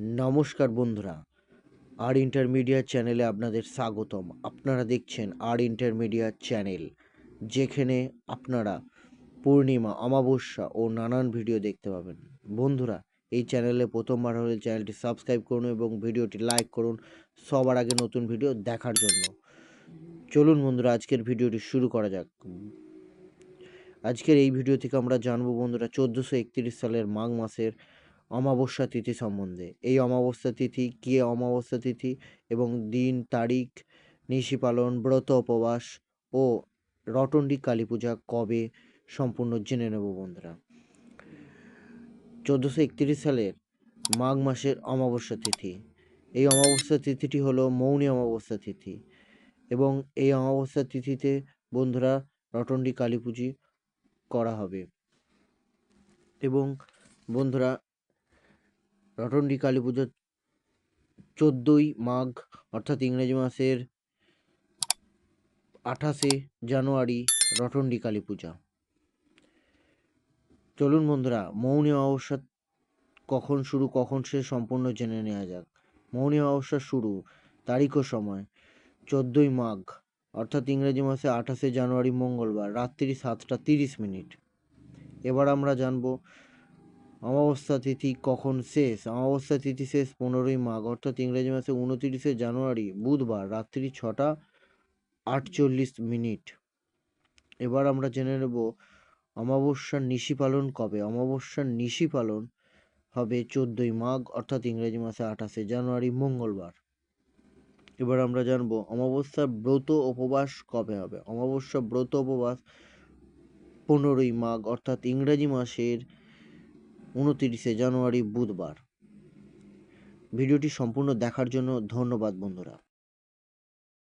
নমস্কার বন্ধুরা, আর ইন্টারমিডিয়েট চ্যানেলে আপনাদের স্বাগতম। আপনারা দেখছেন আর ইন্টারমিডিয়েট চ্যানেল, যেখানে আপনারা পূর্ণিমা, অমাবস্যা ও নানান ভিডিও দেখতে পাবেন। বন্ধুরা, এই চ্যানেলে প্রথমবার হলে চ্যানেলটি সাবস্ক্রাইব করুন এবং ভিডিওটি লাইক করুন সবার আগে নতুন ভিডিও দেখার জন্য। চলুন বন্ধুরা, আজকের ভিডিওটি শুরু করা যাক। আজকের এই ভিডিও থেকে আমরা জানব বন্ধুরা, চোদ্দোশো সালের মাঘ মাসের অমাবস্যা তিথি সম্বন্ধে। এই অমাবস্যা তিথি কী অমাবস্যা তিথি? এবং দিন, তারিখ, নিশি পালন, ব্রত, উপবাস ও রটন্ডি কালী পূজা কবে? সম্পূর্ণ জেনে নেব বন্ধুরা। চোদ্দোশো একত্রিশ সালের মাঘ মাসের অমাবস্যা তিথি। এই অমাবস্যা তিথিটি হলো মৌনী অমাবস্যা তিথি এবং এই অমাবস্যা তিথিতে বন্ধুরা রটন্ডি কালী পুজো করা হবে। এবং বন্ধুরা রটন্ডি কালী পুজো চোদ্দোই মাঘ, অর্থাৎ ইংরেজি মাসের আঠাশে জানুয়ারি রটন্ডি কালী পূজা। চলুন বন্ধুরা, মৌনী অমাবস্যা কখন শুরু, কখন শেষ সম্পূর্ণ জেনে নেওয়া যাক। মৌনী অমাবস্যা শুরু তারিখ ও সময়, চোদ্দোই মাঘ, অর্থাৎ ইংরেজি মাসে আঠাশে জানুয়ারি মঙ্গলবার, রাত্রি সাতটা তিরিশ মিনিট। এবার আমরা জানব অমাবস্যা তিথি কখন শেষ? অমাবস্যা তিথি শেষ পনেরোই মাঘ, অর্থাৎ ইংরেজি মাসে উনতিরিশে জানুয়ারি, বুধবার, রাত্রি ছটা আটচল্লিশ মিনিট। এবার আমরা জেনে নেব অমাবস্যার নিশি পালন কবে? অমাবস্যার নিশি পালন হবে চোদ্দোই মাঘ, অর্থাৎ ইংরেজি মাসে আঠাশে জানুয়ারি, মঙ্গলবার। এবার আমরা জানব অমাবস্যার ব্রত উপবাস কবে হবে? অমাবস্যা ব্রত উপবাস পনেরোই মাঘ, অর্থাৎ ইংরেজি মাসের উনতিরিশে জানুয়ারি বুধবার। ভিডিওটি সম্পূর্ণ দেখার জন্য ধন্যবাদ বন্ধুরা।